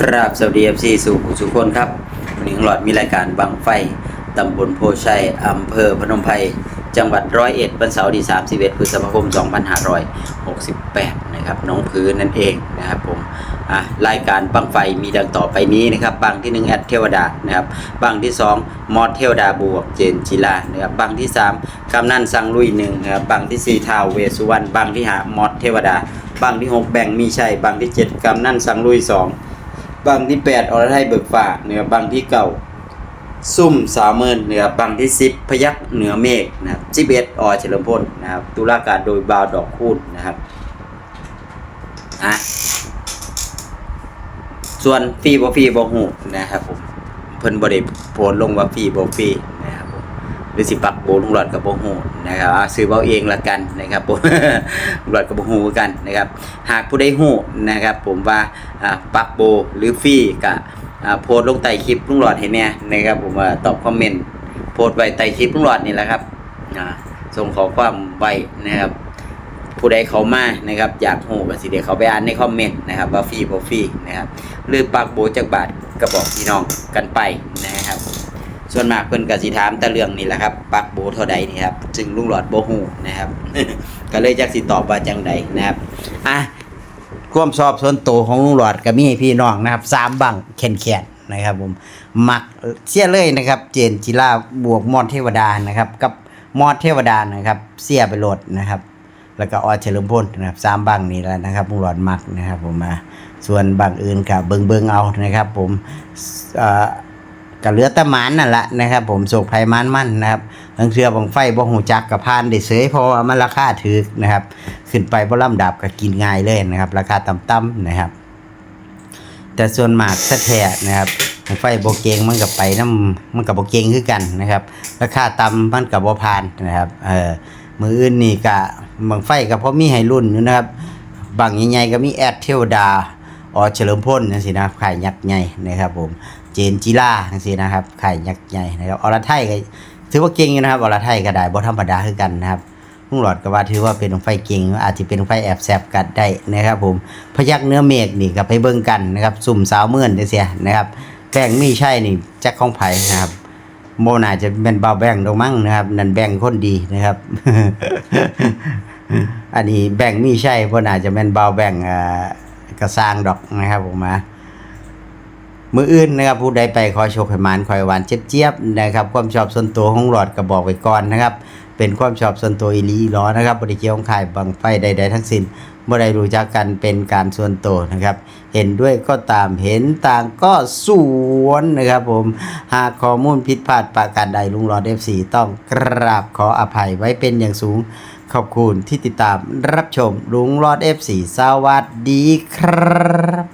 ครับสวัสดีเอฟซีสู่ผู้สุคนครับวันนี้ของหลอดมีรายการบังไฟตำบลโพชัยอำเภอพนมไพรจังหวัดร้อยเอ็ดวันเสาร์ที่31พฤษภาคม 2568 นะครับน้องพื้นนั่นเองนะครับผมอะรายการบังไฟมีดังต่อไปนี้นะครับบังที่ 1 แอดเทวดานะครับบังที่ 2 มอดเทวดาบวกเจนจิลานะครับบังที่3กำนั่นสังลุยหนึ่งนะครับบังที่ 4 ทาวเวสุวรรณบังที่หามอดเทวดาบังที่ 6 แบ่งมีชัยบังที่7กำนั่นสังลุยสอง บังที่ 8อรไทยเบิกฝ่าเหนือบังที่เก่าซุ่มสาวเมินเหนือบังที่ 10 พยักเหนือเมฆนะครับ11อเฉลิมพลนะครับตุลาการโดยบาวดอกคูดนะครับอะส่วนฟรีบอฟรีบอหูนะครับผมเพิ่นบริโพสต์ลงว่าฟรีบอฟรีนะครับ รือสิปักโบลุงหลอดกับบ่ฮู้นะครับซื้อเอาเองละกันนะครับผมลุงหลอดกับบ่ฮู้คือกันนะครับ หากผู้ใดฮู้นะครับ ผมว่าปักโบหรือฟรีก็อ่าโพสลงใต้คลิปลุงหลอดให้แน่นะครับ ผมตอบคอมเมนต์โพสไว้ใต้คลิปลุงหลอดนี่แหละครับส่งขอความไว้นะครับผู้ใดเขามานะครับอยากฮู้ก็สิเดี๋ยวเขาไปอ่านในคอมเมนต์นะครับว่าฟรีบ่ฟรีนะครับหรือปักโบจักบาทก็บอกพี่น้องกันไปนะ ส่วนมากเพิ่นก็สิถามแต่เรื่องนี้แหละครับ ปักโบเท่าใดนี่ครับซึ่งลุงหลอดบ่ฮู้นะครับ ก็เลยจักสิตอบว่าจังใดนะครับอะความชอบส่วนตัวของลุงหลอดก็มีให้พี่น้องนะครับสามบังแข็งๆนนะครับผมมักเสียเลยนะครับ เจนจิราบวกมอดเทวดานะครับ กับมอดเทวดานะครับ เสียไปโหลดนะครับ แล้วก็ออเฉลิมพลนะครับสามบังนี่แหละนะครับลุงหลอดมักนะครับ ผมมาส่วนบังอื่นก็เบิงเบิงๆเอานะครับ ผมอ่อ ก็เหลือแต่หมานนั่นแหละนะครับ ผมโศกภัยมันมันนะครับทั้งเชือบังไฟบ่หูจักกับพานได้เสยเพราะว่ามันราคาถูกนะครับ ขึ้นไปบ่ลำดับก็กินง่ายเลยนะครับ ราคาต่ำๆนะครับ แต่ส่วนหมากสะแท้ๆนะครับบังไฟบ่เกงมันก็ไปนํมันก็บ่เกงคือกันนะครับ ราคาต่ำมันก็บ่ผ่านนะครับเออมืออื่นนี่ก็บังไฟก็พอมีให้รุ่นอยู่นะครับบางใหญ่ๆก็มีแอดเทวดาออเฉลิมพลจังซี่นะครับขายยักษ์ใหญ่นะครับผม เจนจิล่าจังซี่นะครับไขายยักษ์ใหญ่นะครับอรไทยก็ถือว่าเก่งอยู่นะครับอรไทยก็ได้บ่ธรรมดาคือกันนะครับลุงหลอดก็ว่าถือว่าเป็นไฟเก่งอาจจะเป็นไฟแอบแซบกัดได้นะครับ ผมพยักเนื้อเมฆนี่ก็ไปเบิ่งกันนะครับสุ่มสาวเมื่อนจังซี่นะครับแป้งมีใช่นี่แจักของไผ่นะครับโมน่าจะเป็นเบาแบ่งดอกมั้งนะครับ นั่นแบ่งคนดีนะครับ อันนี้แบ่งมีใช่เพราะน่าจะเป็นเบาแบ่งกระสร้างดอกนะครับผมมา มืออื่นนะครับผู้ใดไปขอโชคให้มานคอยหวานเจี๊ยบๆนะครับความชอบส่วนตัวของหลอดก็บอกไว้ก่อนนะครับ เป็นความชอบส่วนตัวอีลีอีหลอนะครับบริเกี่ยวของขายบังไฟใดๆทั้งสิ้นบ่ได้รู้จักกันเป็นการส่วนตัวนะครับ เห็นด้วยก็ตามเห็นต่างก็สวนนะครับผมหากข้อมูลผิดพลาดประการใดลุงหลอด F4 ต้องกราบขออภัยไว้เป็นอย่างสูงขอบคุณที่ติดตามรับชมลุงหลอด F4 สวัสดีครับ